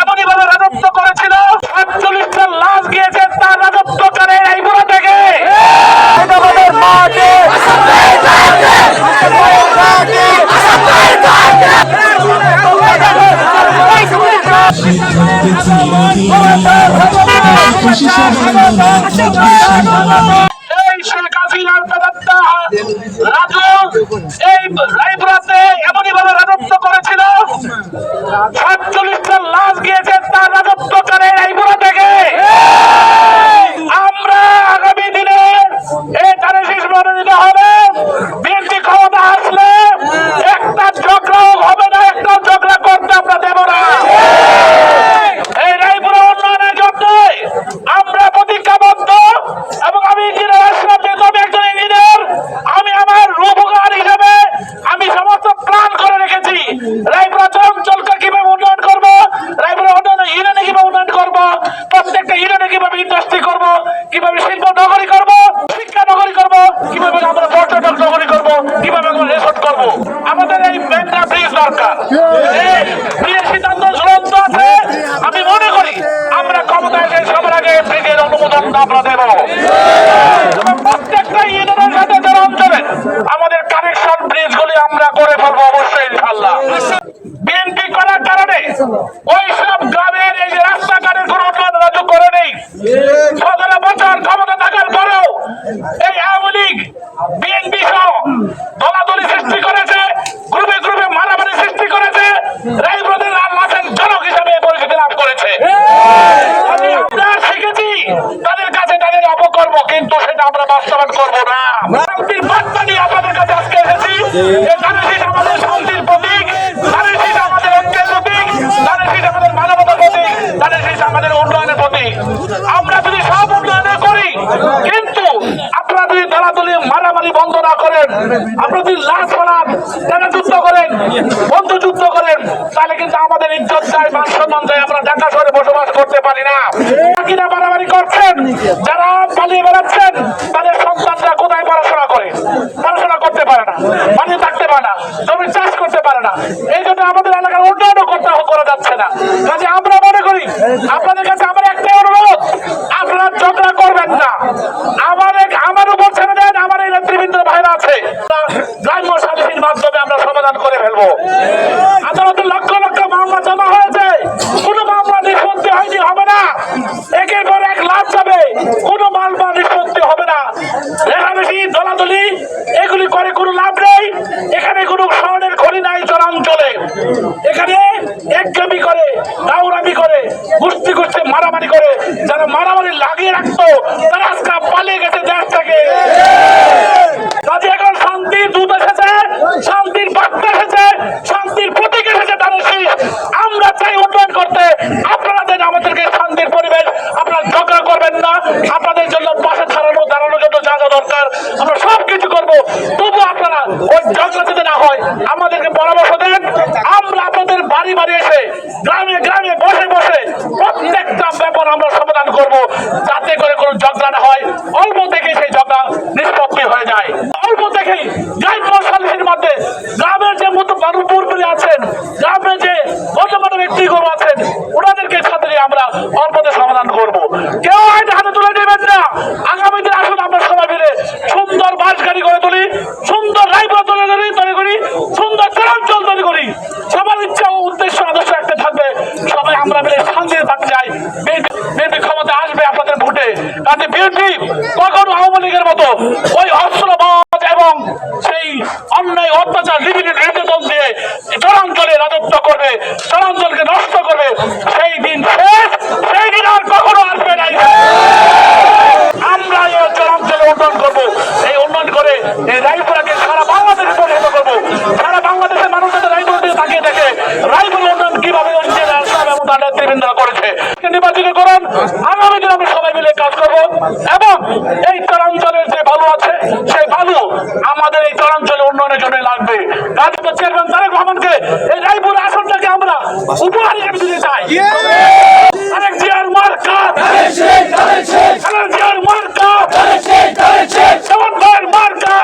এমনই ভাবে রাজত্ব করেছিল, সাতচল্লিশটা লাশ গিয়েছে তার রাজত্বকারে রায়পুরা থেকে। এই শেখ হাসিনার রাজু এই রায়পুরাতে রাজত্ব করেছিল। সাতচল্লিশটা লাশ গিয়েছে তার রাজত্বকারে আমি বাস্তবায়ন করব না। শান্তির বার্তা নিয়ে আপনাদের কাছে আজকে এসেছি। আমাদের শান্তির প্রতীক। আমাদের ঐক্যের প্রতীক। আমাদের মানবতার প্রতীক। আমাদের উন্নয়নের প্রতীক। আমরা যদি সব উন্নয়নে করি কিন্তু আপনারা যদি দলাদলি মারামারি বন্ধ না করেন আপনারা যদি লাশ ফলান টানা যুদ্ধ করেন বন্ধু যুদ্ধ করেন তাহলে কিন্তু আমাদের ইজ্জত যায় মান সম্মান আমরা ঢাকা শহরে বসবাস করতে পারি না। কিনা মারামারি করছেন যারা পালিয়ে তাদের সন্তানরা কোথায় পড়াশোনা করে পড়াশোনা করতে পারে না পানি থাকতে পারে না জমি চাষ করতে পারে না। এই জন্য আমাদের এলাকার উন্নয়নও করতে করা যাচ্ছে না। কাজে আমরা মনে করি, আপনাদের কাছে আমার একটাই অনুরোধ, আপনারা ঝগড়া করবেন না। আমাদের আমার উপর ছেড়ে দেন, আমার এই নেতৃবৃন্দ ভাইরা আছে। গ্রাম্য সালিসির মাধ্যমে আমরা সমাধান করে ফেলব। আদালতে লক্ষ লক্ষ মামলা জমা হয়েছে। কোনো মামলা নিষ্পত্তি হয়নি, হবে না। একের পর এক লাভ যাবে কোনো মামলা নিষ্পত্তি হবে না রেখাবেশি দলাদলি এগুলি করে কোনো লাভ নেই এখানে কোনো শহরের খনি নাই চরাঞ্চলে এখানে একজমি করে, দাউরামি করে কুস্তি কুস্তি মারামারি করে, যারা মারামারি লাগিয়ে রাখতো, তারা আজকে পালিয়ে গেছে দেশ থেকে। এখন শান্তির দূত এসেছে, শান্তির বার্তা এসেছে, শান্তির প্রতীক এসেছে তাদের শীষ। আমরা চাই উন্নয়ন করতে। আপনারা দেন আমাদেরকে শান্তির পরিবেশ, আপনারা ঝগড়া করবেন না। আপনাদের জন্য পাশে ছাড়ানো দাঁড়ানোর জন্য যা যা দরকার, আমরা সব কিছু করব। তবু আপনারা ওই ঝগড়া যাতে না হয়, আমাদেরকে আপনাদের বাড়ি বাড়ি এসে গ্রামে গ্রামে বসে বসে প্রত্যেকটা ব্যাপার আমরা সমাধান করব, যাতে করে কোনো ঝগড়া না হয়। অল্প থেকে সেই ঝগড়া নিষ্পত্তি হয়ে যায়। অল্প থেকেই গ্রাম্য সালিসের মধ্যে গ্রামের যে মতো মানুষ মুরব্বী আছেন গ্রামে যে গণ্যমান্য ব্যক্তিগুলো আছেন, ওনাদেরকে সাথে আমরা অল্পতে সমাধান করব। কেউ আইন হাতে তুলে নেবেন না। আগামী দিন আসুন আমরা সবাই মিলে সুন্দর বাস গাড়ি করে তুলি, সুন্দর রাইপুরা তৈরি করি তৈরি করি সুন্দর চরাঞ্চল তৈরি করি সবার ইচ্ছা ও উদ্দেশ্য আদর্শ একটা থাকবে সবাই আমরা মিলে শান্তিতে থাকতে চাই বিএনপি ক্ষমতা আসবে আপনাদের ভোটে কাজে বিএনপি আওয়ামী লীগের মতো ওই অস্ত্রবাদ এবং সেই অন্যায় অত্যাচার বিভিন্ন নির্যাতন দিয়ে চরাঞ্চলে রাজত্ব করবে চরাঞ্চলকে নষ্ট করবে সেই দিন শেষ সেই দিন আর কখনো আসবে না আমরা এই চরাঞ্চলে উন্নয়ন করব এই উন্নয়ন করে এই রায়পুরাকে সারা বাংলাদেশে পরিণত করব সারা বাংলাদেশের মানুষ যাতে রায়পুরের দিকে তাকিয়ে দেখে রায়পুর উন্নয়ন কীভাবে ইঞ্জিনিয়ার আসলাম এবং তার নেতৃবৃন্দরা করেছে নির্বাচিত করুন আগামী দিন আমরা সবাই মিলে কাজ করব এবং এই চরাঞ্চলের যে বালু আছে সেই বালু আমাদের এই চরাঞ্চলে উন্নয়নের জন্য লাগবে। গাজীপুর চেয়ারম্যান তারেক রহমানকে এই রায়পুর আসনটাকে আমরা উপহার হিসেবে দিতে চাই। জিয়ার জিয়ার ভাইয়ের মার্কা! অতুল ভাইয়ের মার্কা